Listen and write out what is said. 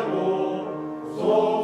Яру, зо